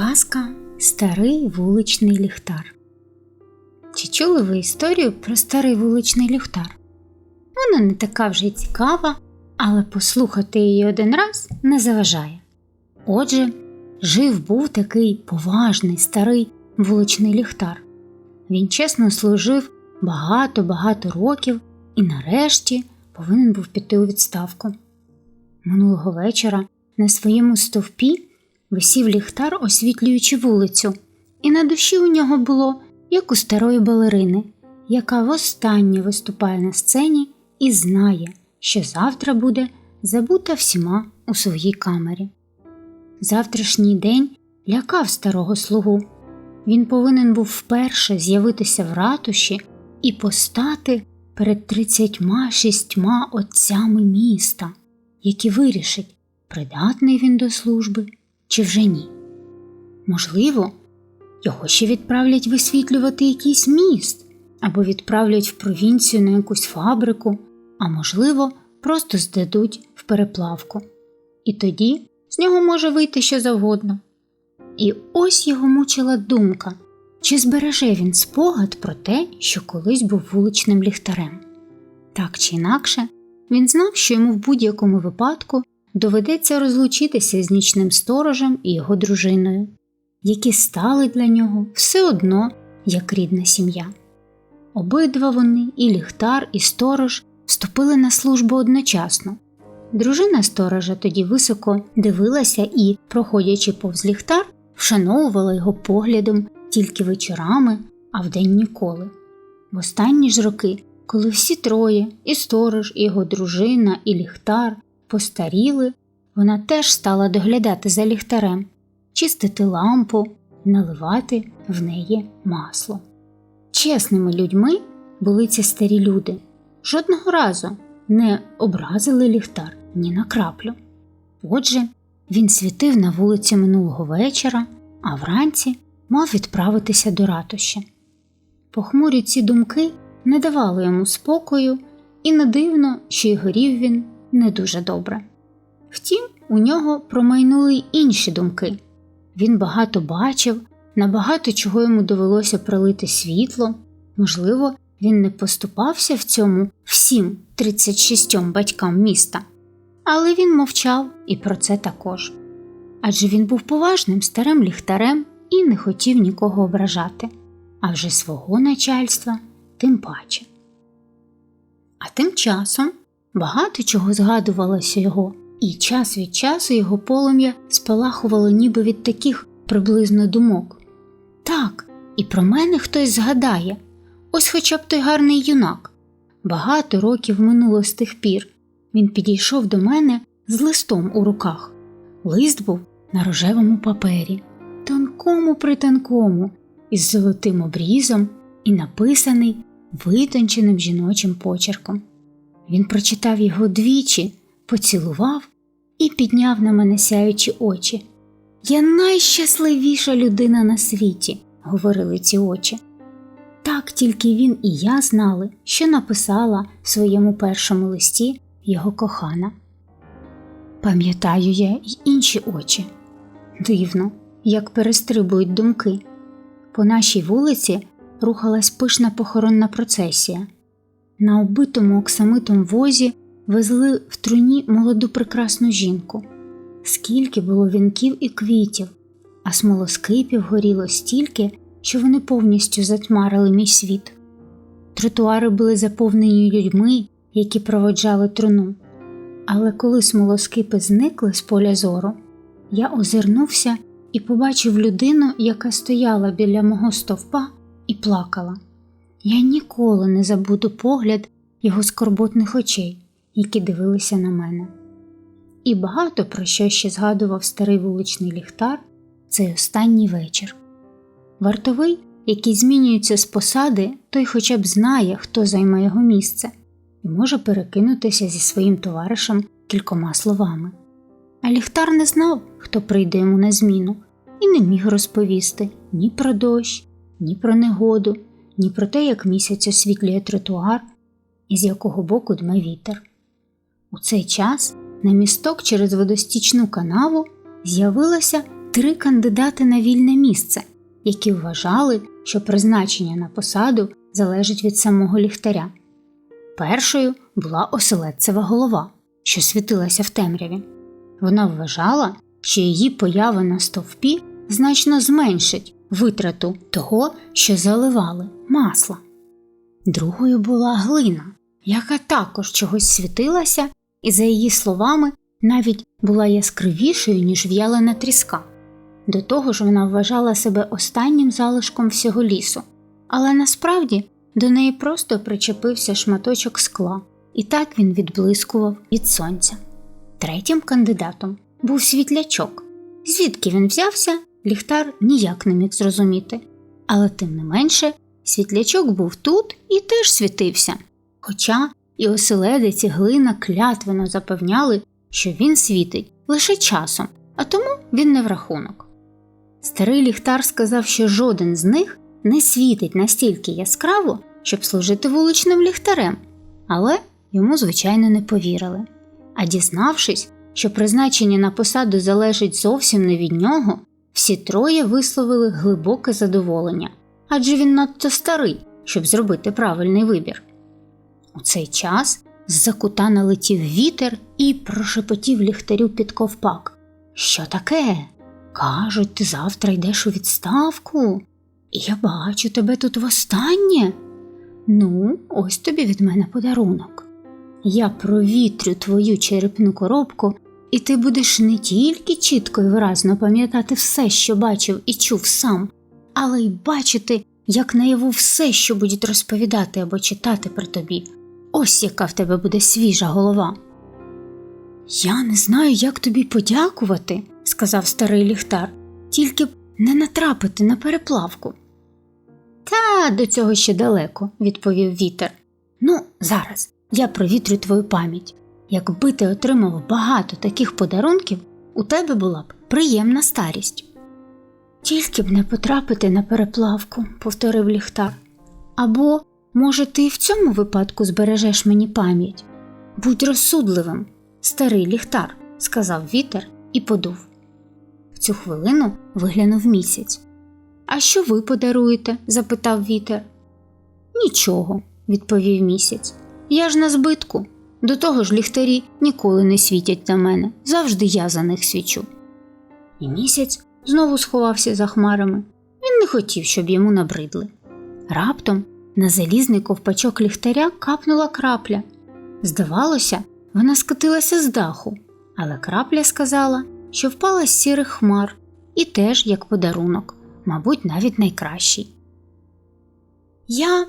Казка Старий вуличний ліхтар. Чи чули ви історію про старий вуличний ліхтар? Вона не така вже й цікава, але послухати її один раз не заважає. Отже, жив був такий поважний старий вуличний ліхтар. Він чесно служив багато-багато років і нарешті повинен був піти у відставку. Минулого вечора на своєму стовпі висів ліхтар, освітлюючи вулицю, і на душі у нього було, як у старої балерини, яка востаннє виступає на сцені і знає, що завтра буде забута всіма у своїй камері. Завтрашній день лякав старого слугу. Він повинен був вперше з'явитися в ратуші і постати перед тридцятьма шістьма отцями міста, які вирішать, придатний він до служби чи вже ні. Можливо, його ще відправлять висвітлювати якийсь міст або відправлять в провінцію на якусь фабрику, а можливо, просто здадуть в переплавку. І тоді з нього може вийти що завгодно. І ось його мучила думка, чи збереже він спогад про те, що колись був вуличним ліхтарем. Так чи інакше, він знав, що йому в будь-якому випадку доведеться розлучитися з нічним сторожем і його дружиною, які стали для нього все одно як рідна сім'я. Обидва вони, і ліхтар, і сторож, вступили на службу одночасно. Дружина сторожа тоді високо дивилася і, проходячи повз ліхтар, вшановувала його поглядом тільки вечорами, а вдень ніколи. В останні ж роки, коли всі троє, і сторож, і його дружина, і ліхтар постаріли, вона теж стала доглядати за ліхтарем, чистити лампу, наливати в неї масло. Чесними людьми були ці старі люди. Жодного разу не образили ліхтар ні на краплю. Отже, він світив на вулиці минулого вечора, а вранці мав відправитися до ратуші. Похмурі ці думки не давали йому спокою, і не дивно, що й горів він не дуже добре. Втім, у нього промайнули й інші думки він багато бачив, на багато чого йому довелося пролити світло, можливо, він не поступався в цьому всім 36 батькам міста, але він мовчав і про це також. Адже він був поважним старим ліхтарем і не хотів нікого ображати, а вже свого начальства тим паче. А тим часом багато чого згадувалося його, і час від часу його полум'я спалахувало ніби від таких приблизно думок. Так, і про мене хтось згадає ось хоча б той гарний юнак. Багато років минуло з тих пір. Він підійшов до мене з листом у руках. Лист був на рожевому папері, тонкому притонкому, із золотим обрізом і написаний витонченим жіночим почерком. Він прочитав його двічі, поцілував і підняв на мене сяючі очі. Я найщасливіша людина на світі, говорили ці очі. Так тільки він і я знали, що написала в своєму першому листі його кохана. Пам'ятаю я й інші очі. Дивно, як перестрибують думки. По нашій вулиці рухалась пишна похоронна процесія. На оббитому оксамитом возі везли в труні молоду прекрасну жінку. Скільки було вінків і квітів, а смолоскипів горіло стільки, що вони повністю затьмарили мій світ. Тротуари були заповнені людьми, які проводжали труну. Але коли смолоскипи зникли з поля зору, я озирнувся і побачив людину, яка стояла біля мого стовпа і плакала. Я ніколи не забуду погляд його скорботних очей, які дивилися на мене. І багато про що ще згадував старий вуличний ліхтар цей останній вечір. Вартовий, який змінюється з посади, той хоча б знає, хто займе його місце, і може перекинутися зі своїм товаришем кількома словами. А ліхтар не знав, хто прийде йому на зміну, і не міг розповісти ні про дощ, ні про негоду, ні про те, як місяць освітлює тротуар і з якого боку дме вітер. У цей час на місток через водостічну канаву з'явилася три кандидати на вільне місце, які вважали, що призначення на посаду залежить від самого ліхтаря. Першою була оселедцева голова, що світилася в темряві. Вона вважала, що її поява на стовпі значно зменшить витрату того, що заливали масла. Другою була глина, яка також чогось світилася, і, за її словами, навіть була яскравішою, ніж в'ялена тріска. До того ж, вона вважала себе останнім залишком всього лісу, але насправді до неї просто причепився шматочок скла, і так він відблискував від сонця. Третім кандидатом був світлячок. Звідки він взявся, ліхтар ніяк не міг зрозуміти, але тим не менше світлячок був тут і теж світився. Хоча і оселедець і глина клятвено запевняли, що він світить лише часом, а тому він не в рахунок. Старий ліхтар сказав, що жоден з них не світить настільки яскраво, щоб служити вуличним ліхтарем, але йому, звичайно, не повірили. А дізнавшись, що призначення на посаду залежить зовсім не від нього, всі троє висловили глибоке задоволення адже він надто старий, щоб зробити правильний вибір. У цей час з-за кута налетів вітер і прошепотів ліхтарю під ковпак. Що таке? Кажуть, ти завтра йдеш у відставку, і я бачу тебе тут востаннє. Ну, ось тобі від мене подарунок. Я провітрю твою черепну коробку, і ти будеш не тільки чітко і виразно пам'ятати все, що бачив і чув сам, але й бачити, як наяву все, що будуть розповідати або читати про тобі. Ось яка в тебе буде свіжа голова. Я не знаю, як тобі подякувати, сказав старий ліхтар, тільки б не натрапити на переплавку. Та до цього ще далеко, відповів вітер. Ну, зараз я провітрю твою пам'ять. Якби ти отримав багато таких подарунків, у тебе була б приємна старість. Тільки б не потрапити на переплавку, повторив ліхтар. Або, може, ти в цьому випадку збережеш мені пам'ять? Будь розсудливим, старий ліхтар, сказав вітер і подув. В цю хвилину виглянув місяць. А що ви подаруєте? запитав вітер. Нічого, відповів місяць. Я ж на збитку. До того ж ліхтарі ніколи не світять на мене, завжди я за них свічу. І місяць знову сховався за хмарами. Він не хотів, щоб йому набридли. Раптом на залізний ковпачок ліхтаря капнула крапля. Здавалося, вона скотилася з даху, але крапля сказала, що впала з сірих хмар і теж як подарунок, мабуть, навіть найкращий. Я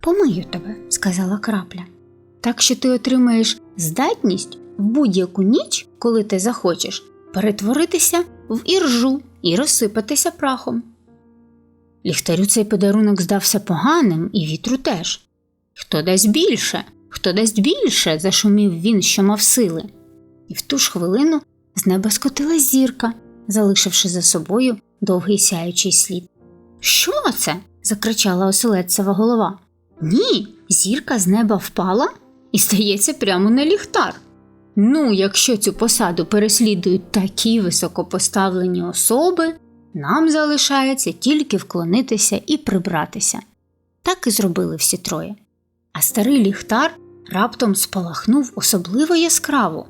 помию тебе, сказала крапля, так що ти отримаєш здатність в будь-яку ніч, коли ти захочеш, перетворитися в іржу і розсипатися прахом. Ліхтарю цей подарунок здався поганим, і вітру теж. Хто дасть більше, хто дасть більше, зашумів він, що мав сили. І в ту ж хвилину з неба скотила зірка, залишивши за собою довгий сяючий слід. Що це? закричала оселедцева голова. Ні, зірка з неба впала і стається прямо на ліхтар. Ну, якщо цю посаду переслідують такі високопоставлені особи, нам залишається тільки вклонитися і прибратися. Так і зробили всі троє. А старий ліхтар раптом спалахнув особливо яскраво.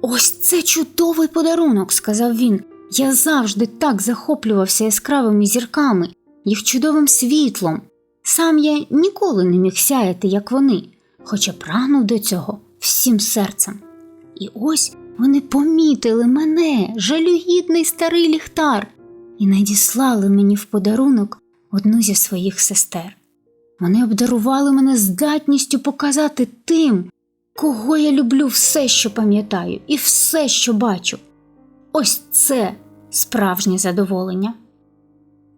Ось це чудовий подарунок, сказав він. Я завжди так захоплювався яскравими зірками, їх чудовим світлом. Сам я ніколи не міг сяяти, як вони, хоча прагнув до цього всім серцем. І ось вони помітили мене, жалюгідний старий ліхтар, і надіслали мені в подарунок одну зі своїх сестер. Вони обдарували мене здатністю показати тим, кого я люблю все, що пам'ятаю, і все, що бачу. Ось це справжнє задоволення.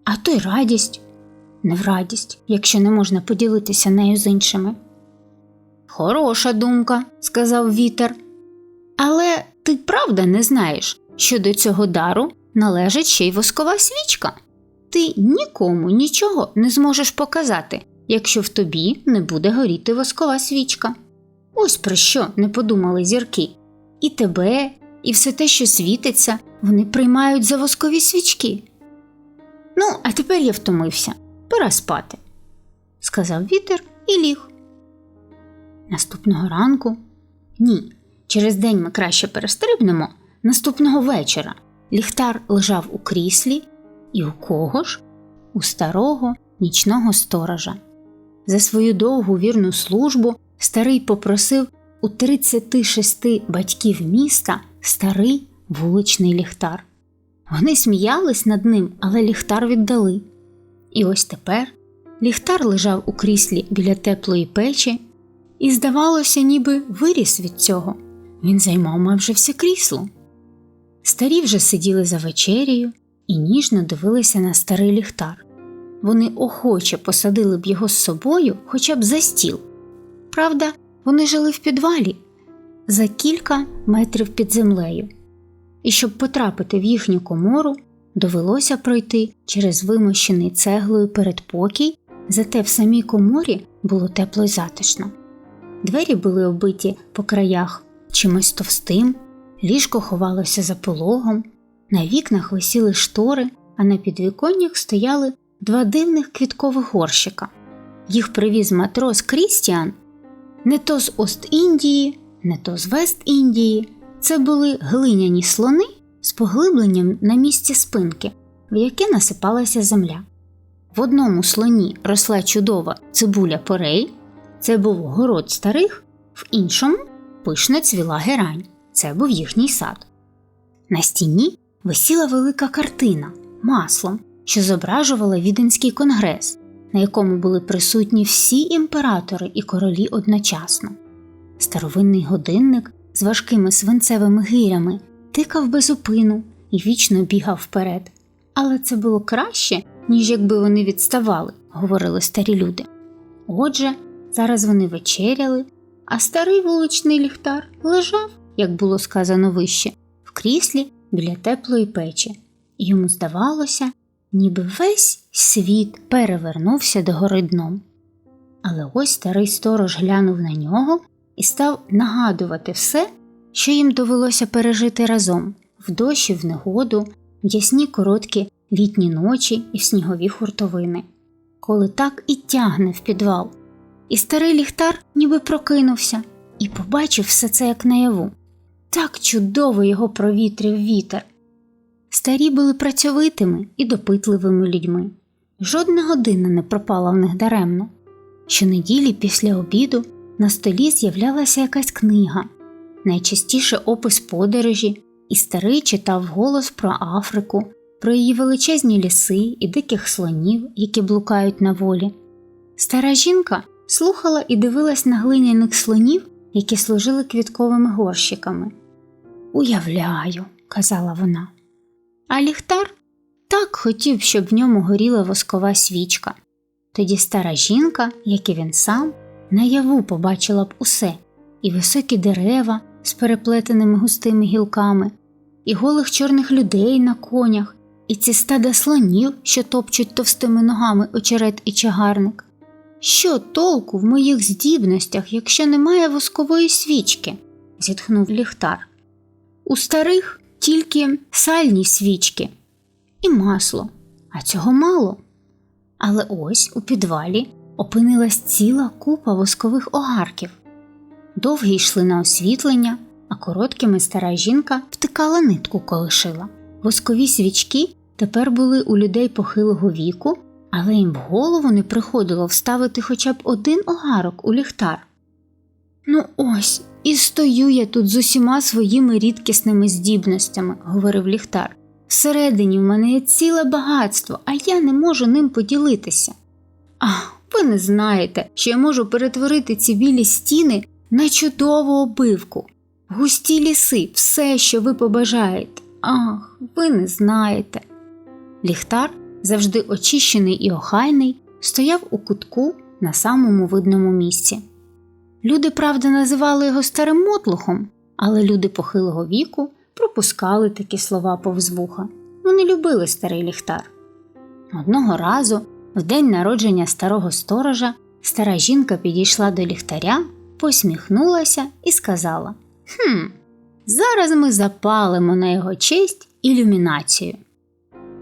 А то й радість, не в радість, якщо не можна поділитися нею з іншими. Хороша думка, сказав вітер. Але ти правда не знаєш, що до цього дару належить ще й воскова свічка. Ти нікому нічого не зможеш показати, якщо в тобі не буде горіти воскова свічка. Ось про що не подумали зірки. І тебе, і все те, що світиться, вони приймають за воскові свічки. Ну, а тепер я втомився, пора спати, сказав вітер і ліг. Наступного ранку ні, через день ми краще перестрибнемо. Наступного вечора ліхтар лежав у кріслі, і у кого ж? У старого нічного сторожа. За свою довгу вірну службу старий попросив у 36 батьків міста старий вуличний ліхтар. Вони сміялись над ним, але ліхтар віддали. І ось тепер ліхтар лежав у кріслі біля теплої печі, і, здавалося, ніби виріс від цього. Він займав майже все крісло. Старі вже сиділи за вечерею і ніжно дивилися на старий ліхтар. Вони охоче посадили б його з собою хоча б за стіл. Правда, вони жили в підвалі за кілька метрів під землею, і щоб потрапити в їхню комору, довелося пройти через вимощений цеглою передпокій, зате в самій коморі було тепло й затишно. Двері були оббиті по краях чимось товстим, ліжко ховалося за пологом, на вікнах висіли штори, а на підвіконнях стояли два дивних квіткових горщика. Їх привіз матрос Крістіан не то з Ост-Індії, не то з Вест-Індії. Це були глиняні слони з поглибленням на місці спинки, в яке насипалася земля. В одному слоні росла чудова цибуля порей, це був город старих, в іншому пишно цвіла герань, це був їхній сад. На стіні висіла велика картина маслом, що зображувала Віденський конгрес, на якому були присутні всі імператори і королі одночасно. Старовинний годинник з важкими свинцевими гирями тикав безупину і вічно бігав вперед. Але це було краще, ніж якби вони відставали, говорили старі люди. Отже, зараз вони вечеряли, а старий вуличний ліхтар лежав, як було сказано вище, в кріслі біля теплої печі, йому здавалося, ніби весь світ перевернувся догори дном. Але ось старий сторож глянув на нього і став нагадувати все, що їм довелося пережити разом в дощі, в негоду, в ясні короткі літні ночі і в снігові хуртовини, коли так і тягне в підвал. І старий ліхтар ніби прокинувся і побачив все це як наяву. Так чудово його провітрив вітер. Старі були працьовитими і допитливими людьми. Жодна година не пропала в них даремно. Щонеділі після обіду на столі з'являлася якась книга, найчастіше опис подорожі, і старий читав голос про Африку, про її величезні ліси і диких слонів, які блукають на волі. Стара жінка слухала і дивилась на глиняних слонів, які служили квітковими горщиками. Уявляю, казала вона. А ліхтар так хотів, щоб в ньому горіла воскова свічка. Тоді стара жінка, як і він сам, наяву побачила б усе і високі дерева з переплетеними густими гілками, і голих чорних людей на конях, і ці стада слонів, що топчуть товстими ногами очерет і чагарник. Що толку в моїх здібностях, якщо немає воскової свічки? зітхнув ліхтар. У старих тільки сальні свічки і масло, а цього мало. Але ось у підвалі опинилась ціла купа воскових огарків. Довгі йшли на освітлення, а короткими стара жінка втикала нитку колишила. Воскові свічки тепер були у людей похилого віку, але їм в голову не приходило вставити хоча б один огарок у ліхтар. Ну, ось, і стою я тут з усіма своїми рідкісними здібностями, говорив ліхтар. Всередині в мене є ціле багатство, а я не можу ним поділитися. Ах, ви не знаєте, що я можу перетворити ці білі стіни на чудову обивку, густі ліси, все, що ви побажаєте. Ах, ви не знаєте. Ліхтар, завжди очищений і охайний, стояв у кутку на самому видному місці. Люди, правда, називали його старим мотлухом, але люди похилого віку пропускали такі слова повз вуха. Вони любили старий ліхтар. Одного разу, в день народження старого сторожа, стара жінка підійшла до ліхтаря, посміхнулася і сказала: Хм, Зараз ми запалимо на його честь ілюмінацію.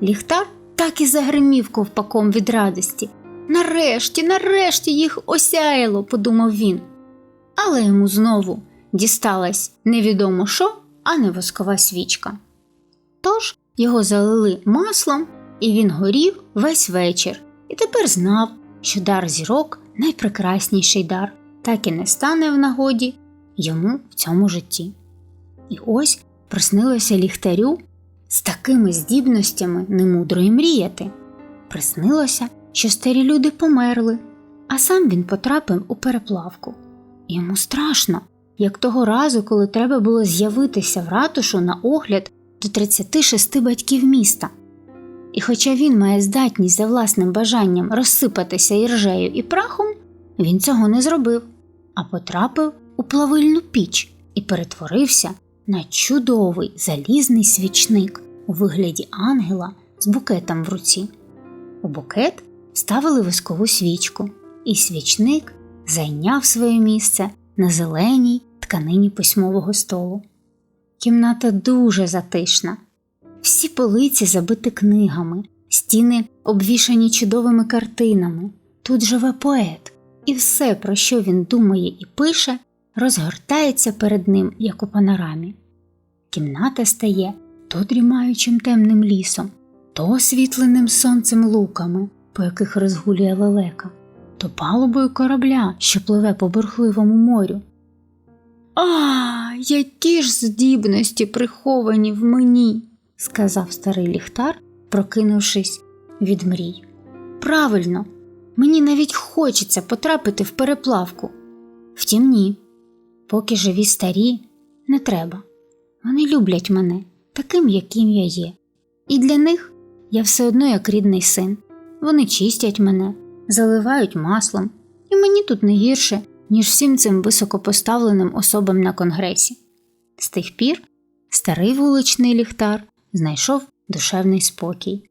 Ліхтар так і загримів ковпаком від радості. Нарешті, нарешті їх осяяло, подумав він. Але йому знову дісталась невідомо що, а не воскова свічка. Тож його залили маслом, і він горів весь вечір, і тепер знав, що дар зірок найпрекрасніший дар, так і не стане в нагоді йому в цьому житті. І ось приснилося ліхтарю з такими здібностями немудро й мріяти. Приснилося, що старі люди померли, а сам він потрапив у переплавку. Йому страшно, як того разу, коли треба було з'явитися в ратушу на огляд до 36 батьків міста. І хоча він має здатність за власним бажанням розсипатися іржею і прахом, він цього не зробив, а потрапив у плавильну піч і перетворився на чудовий залізний свічник у вигляді ангела з букетом в руці. У букет ставили вискову свічку, і свічник зайняв своє місце на зеленій тканині письмового столу. Кімната дуже затишна. Всі полиці забиті книгами, стіни обвішані чудовими картинами. Тут живе поет, і все, про що він думає і пише, розгортається перед ним, як у панорамі. Кімната стає то дрімаючим темним лісом, то освітленим сонцем луками, по яких розгулює лелека, то палубою корабля, що пливе по бурхливому морю. А, які ж здібності приховані в мені, сказав старий ліхтар, прокинувшись від мрій. Правильно, мені навіть хочеться потрапити в переплавку. Втім, ні, поки живі старі, не треба. Вони люблять мене таким, яким я є. І для них я все одно як рідний син. Вони чистять мене, заливають маслом, і мені тут не гірше, ніж всім цим високопоставленим особам на конгресі. З тих пір старий вуличний ліхтар знайшов душевний спокій.